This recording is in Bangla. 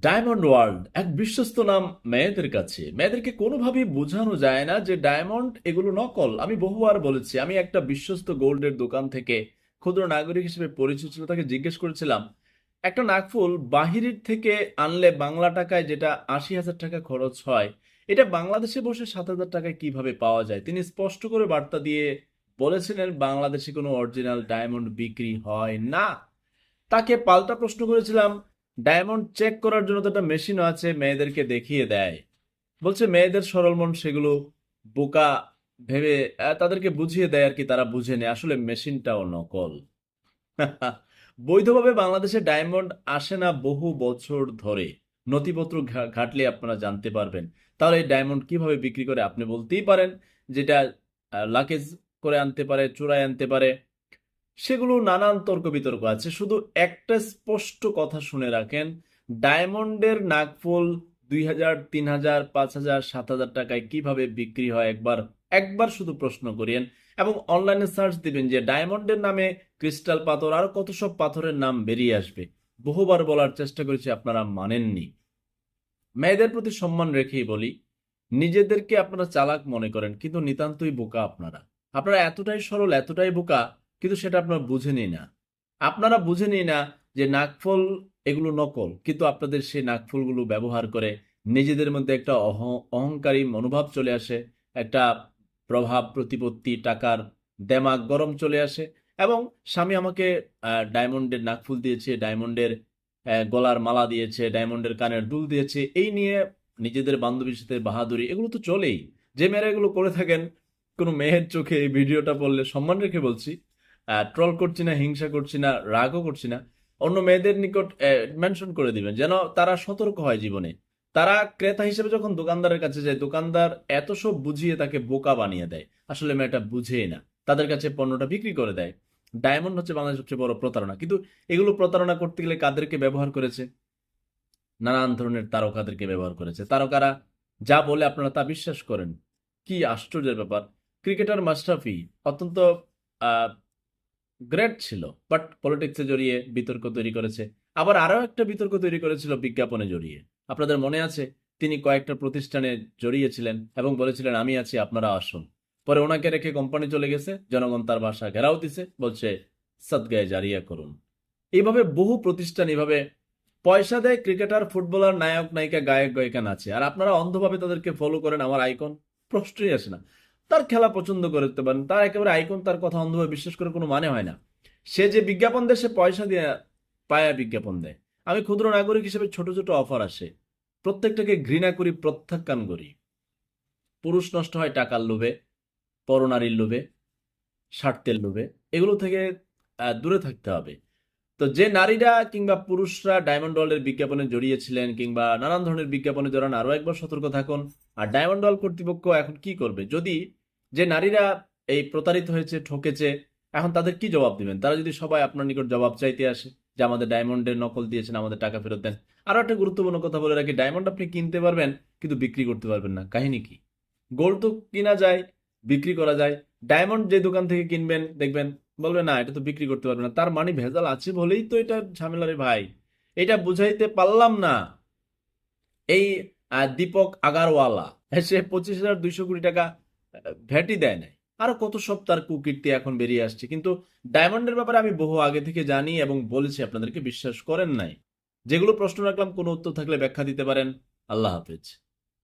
ডায়মন্ড ওয়ার্ল্ড, এক বিশ্বস্ত নাম মেয়েদের কাছে। মেয়েদেরকে কোনোভাবেই বোঝানো যায় না যে ডায়মন্ড এগুলো নকল। আমি বহুবার বলেছি, আমি একটা বিশ্বস্ত গোল্ডের দোকান থেকে ক্ষুদ্র নাগরিক হিসেবে পরিচিত ছিল, তাকে জিজ্ঞেস করেছিলাম, একটা নাকফুল বাহিরের থেকে আনলে বাংলা টাকায় যেটা আশি হাজার টাকা খরচ হয়, এটা বাংলাদেশে বসে সাত হাজার টাকায় কীভাবে পাওয়া যায়? তিনি স্পষ্ট করে বার্তা দিয়ে বলেছিলেন, বাংলাদেশে কোনো অরিজিনাল ডায়মন্ড বিক্রি হয় না। তাকে পাল্টা প্রশ্ন করেছিলাম ডায়মন্ড চেক করার জন্য তো একটা মেশিনও আছে, মেয়েদেরকে দেখিয়ে দেয়। বলছে মেয়েদের সরল মন সেগুলো বোকা ভেবে তাদেরকে বুঝিয়ে দেয় আর কি, তারা বুঝে নেয়। আসলে মেশিনটাও নকল। বৈধভাবে বাংলাদেশে ডায়মন্ড আসে না বহু বছর ধরে। নথিপত্র ঘাটলে আপনারা জানতে পারবেন। তাহলে এই ডায়মন্ড কীভাবে বিক্রি করে? আপনি বলতেই পারেন, যেটা লাকেজ করে আনতে পারে, চূড়ায় আনতে পারে। সেগুলো নানান তর্ক বিতর্ক আছে। শুধু একটা স্পষ্ট কথা শুনে রাখেন, ডায়মন্ডের নাকফুল দুই হাজার, তিন হাজার, পাঁচ হাজার, সাত হাজার টাকায় কীভাবে বিক্রি হয় একবার একবার শুধু প্রশ্ন করিয়েন। এবং অনলাইনে সার্চ দিবেন যে ডায়মন্ডের নামে ক্রিস্টাল পাথর আর কত সব পাথরের নাম বেরিয়ে আসবে। বহুবার বলার চেষ্টা করেছি, আপনারা মানেননি। মেয়েদের প্রতি সম্মান রেখেই বলি, নিজেদেরকে আপনারা চালাক মনে করেন, কিন্তু নিতান্তই বোকা আপনারা। আপনারা এতটাই সরল, এতটাই বোকা কিন্তু সেটা আপনারা বুঝেনি না। আপনারা বুঝেনি না যে নাকফল এগুলো নকল, কিন্তু আপনাদের সেই নাকফুলগুলো ব্যবহার করে নিজেদের মধ্যে একটা অহ- অহংকারী মনোভাব চলে আসে, একটা প্রভাব, প্রতিপত্তি, টাকার দেমাগ গরম চলে আসে এবং স্বামী আমাকে ডায়মন্ডের নাকফুল দিয়েছে, ডায়মন্ডের গলার মালা দিয়েছে, ডায়মন্ডের কানের দুল দিয়েছে, এই নিয়ে নিজেদের বান্ধবীর সাথে বাহাদুরি, এগুলো তো চলেই। যে মেয়েরা এগুলো করে থাকেন, কোনো মেয়ের চোখে এই ভিডিওটা পড়লে সম্মান রেখে বলছি ট্রল করছি না, হিংসা করছি না, রাগও করছি না, অন্য মেয়েদের নিকট মেনশন করে দিবেন, যেন তারা সতর্ক হয় জীবনে। তারা ক্রেতা হিসেবে যখন দোকানদারের কাছে যায়, দোকানদার এত সব বুঝিয়ে তাকে বোকা বানিয়ে দেয়। আসলে মেয়েটা বুঝেই না। তাদের কাছে পণ্যটা বিক্রি করে দেয়। ডায়মন্ড হচ্ছে বাংলাদেশের সবচেয়ে বড় প্রতারণা। কিন্তু এগুলো প্রতারণা করতে গেলে কাদেরকে ব্যবহার করেছে? নানান ধরনের তারকাদেরকে ব্যবহার করেছে। তারকারা যা বলে আপনারা তা বিশ্বাস করেন। কি আশ্চর্যের ব্যাপার। ক্রিকেটার মাশরাফি অত্যন্ত গ্রেট ছিল, বাট পলিটিক্সে জড়িয়ে বিতর্ক তৈরি করেছে। আবার আরও একটা বিতর্ক তৈরি করেছিল বিজ্ঞাপনে জড়িয়ে। আপনাদের মনে আছে, তিনি কয়েকটা প্রতিষ্ঠানে জড়িয়েছিলেন এবং বলেছিলেন, আমি আছি, আপনারা আসুন। পরে ওনাকে রেখে কোম্পানি চলে গেছে, জনগণ তার বাসা ঘেরাও দিছে, বলছে, সদগায়ে জারিয়া করুন। এইভাবে বহু প্রতিষ্ঠান এইভাবে পয়সা দেয়, ক্রিকেটার, ফুটবলার, নায়ক, নায়িকা, গায়ক, গায়িকা নাচে। আর আপনারা অন্ধভাবে তাদেরকে ফলো করেন, আমার আইকন প্রশ্নই আসে না। তার খেলা পছন্দ করতে পারেন। তার একেবারে আইকন তার কথা অন্ধভাবে বিশ্বাস করে কোনো মানে হয় না। সে যে বিজ্ঞাপন দেয়, সে পয়সা দিয়ে পায়া বিজ্ঞাপন দেয়। আমি ক্ষুদ্র নাগরিক হিসেবে ছোট ছোট অফার আসে। প্রত্যেকটাকে ঘৃণা করি, প্রত্যাখ্যান করি। পুরুষ নষ্ট হয় টাকার লোভে, পরনারীর লোভে, স্বার্থের লোভে। এগুলো থেকে দূরে থাকতে হবে। তো যে নারীরা কিংবা পুরুষরা ডায়মন্ড ওয়ার্ল্ডের বিজ্ঞাপনে জড়িয়েছিলেন কিংবা নানান ধরনের বিজ্ঞাপনে জড়ান আরও একবার সতর্ক থাকুন। আর ডায়মন্ড ওয়ার্ল্ড কর্তৃপক্ষ এখন কি করবে? যদি যে নারীরা এই প্রতারিত হয়েছে, ঠকেছে, এখন তাদের কি জবাব দিবেন? তারা যদি সবাই আপনার নিকট জবাব চাইতে আসে যে আমাদের ডায়মন্ডের নকল দিয়েছেন, আমাদের টাকা ফেরত দেন আরও একটা গুরুত্বপূর্ণ কথা বলে রাখি, ডায়মন্ড আপনি কিনতে পারবেন কিন্তু বিক্রি করতে পারবেন না। কাহিনী কি? গোল্ড তো কিনা যায়, বিক্রি করা যায়। ডায়মন্ড যে দোকান থেকে কিনবেন, দেখবেন বলবে না, এটা তো বিক্রি করতে পারবে না। তার মানে ভেজাল আছে বলেই তো এটা ঝামেলারে ভাই। এটা বুঝাইতে পারলাম না। এই দীপক আগারওয়ালা, সে পঁচিশ হাজার দুইশো কোটি টাকা ভ্যাটই দেয় নাই। আরও কত সব তার কুকীর্তি এখন বেরিয়ে আসছে। কিন্তু ডায়মন্ডের ব্যাপারে আমি বহু আগে থেকে জানি এবং বলেছি, আপনাদেরকে বিশ্বাস করেন নাই। যেগুলো প্রশ্ন রাখলাম, কোনো উত্তর থাকলে ব্যাখ্যা দিতে পারেন। আল্লাহ হাফেজ।